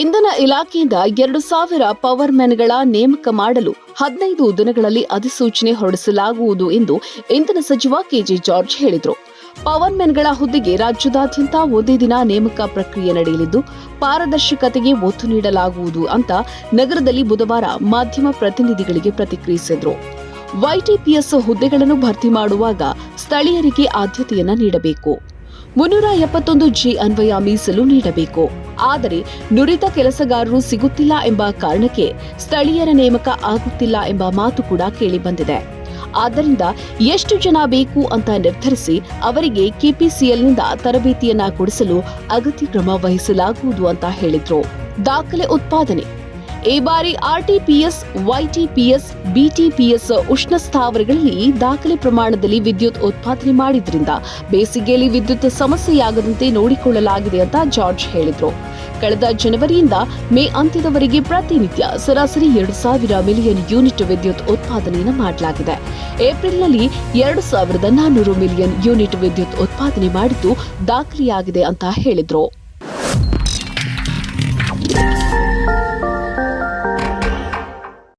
ಇಂಧನ ಇಲಾಖೆಯಿಂದ ಎರಡು ಸಾವಿರ ಪವರ್ ನೇಮಕ ಮಾಡಲು ಹದಿನೈದು ದಿನಗಳಲ್ಲಿ ಅಧಿಸೂಚನೆ ಹೊರಡಿಸಲಾಗುವುದು ಎಂದು ಇಂಧನ ಸಚಿವ ಕೆಜೆ ಜಾರ್ಜ್ ಹೇಳಿದರು. ಪವರ್ ಹುದ್ದೆಗೆ ರಾಜ್ಯದಾದ್ಯಂತ ಒಂದೇ ದಿನ ನೇಮಕ ಪ್ರಕ್ರಿಯೆ ನಡೆಯಲಿದ್ದು, ಪಾರದರ್ಶಕತೆಗೆ ಒತ್ತು ನೀಡಲಾಗುವುದು ಅಂತ ನಗರದಲ್ಲಿ ಬುಧವಾರ ಮಾಧ್ಯಮ ಪ್ರತಿನಿಧಿಗಳಿಗೆ ಪ್ರತಿಕ್ರಿಯಿಸಿದರು. ವೈಟಿಪಿಎಸ್ ಹುದ್ದೆಗಳನ್ನು ಭರ್ತಿ ಮಾಡುವಾಗ ಸ್ಥಳೀಯರಿಗೆ ಆದ್ಯತೆಯನ್ನು ನೀಡಬೇಕು. ಮುನ್ನೂರ ಎಪ್ಪತ್ತೊಂದು ಜಿ ಅನ್ವಯ ಮೀಸಲು ನೀಡಬೇಕು. ಆದರೆ ನುರಿತ ಕೆಲಸಗಾರರು ಸಿಗುತ್ತಿಲ್ಲ ಎಂಬ ಕಾರಣಕ್ಕೆ ಸ್ಥಳೀಯರ ನೇಮಕ ಆಗುತ್ತಿಲ್ಲ ಎಂಬ ಮಾತು ಕೂಡ ಕೇಳಿಬಂದಿದೆ. ಆದ್ದರಿಂದ ಎಷ್ಟು ಜನ ಬೇಕು ಅಂತ ನಿರ್ಧರಿಸಿ ಅವರಿಗೆ ಕೆಪಿಸಿಎಲ್ನಿಂದ ತರಬೇತಿಯನ್ನ ಕೊಡಿಸಲು ಅಗತ್ಯ ಕ್ರಮ ವಹಿಸಲಾಗುವುದು ಅಂತ ಹೇಳಿದ್ರು. ದಾಖಲೆ ಉತ್ಪಾದನೆ ಈ ಬಾರಿ ಆರ್ಟಿಪಿಎಸ್, ವೈಟಿಪಿಎಸ್, ಬಿಟಿಪಿಎಸ್ ಉಷ್ಣ ಸ್ಥಾವರಗಳಲ್ಲಿ ದಾಖಲೆ ಪ್ರಮಾಣದಲ್ಲಿ ವಿದ್ಯುತ್ ಉತ್ಪಾದನೆ ಮಾಡಿದ್ರಿಂದ ಬೇಸಿಗೆಯಲ್ಲಿ ವಿದ್ಯುತ್ ಸಮಸ್ಯೆಯಾಗದಂತೆ ನೋಡಿಕೊಳ್ಳಲಾಗಿದೆ ಅಂತ ಜಾರ್ಜ್ ಹೇಳಿದರು. ಕಳೆದ ಜನವರಿಯಿಂದ ಮೇ ಅಂತ್ಯದವರೆಗೆ ಪ್ರತಿನಿತ್ಯ ಸರಾಸರಿ ಎರಡು ಸಾವಿರ ಮಿಲಿಯನ್ ಯೂನಿಟ್ ವಿದ್ಯುತ್ ಉತ್ಪಾದನೆಯನ್ನು ಮಾಡಲಾಗಿದೆ. ಏಪ್ರಿಲ್ನಲ್ಲಿ ಎರಡು ಸಾವಿರದ ನಾನ್ನೂರು ಮಿಲಿಯನ್ ಯೂನಿಟ್ ವಿದ್ಯುತ್ ಉತ್ಪಾದನೆ ಮಾಡಿದ್ದು ದಾಖಲೆಯಾಗಿದೆ ಅಂತ ಹೇಳಿದ್ರು.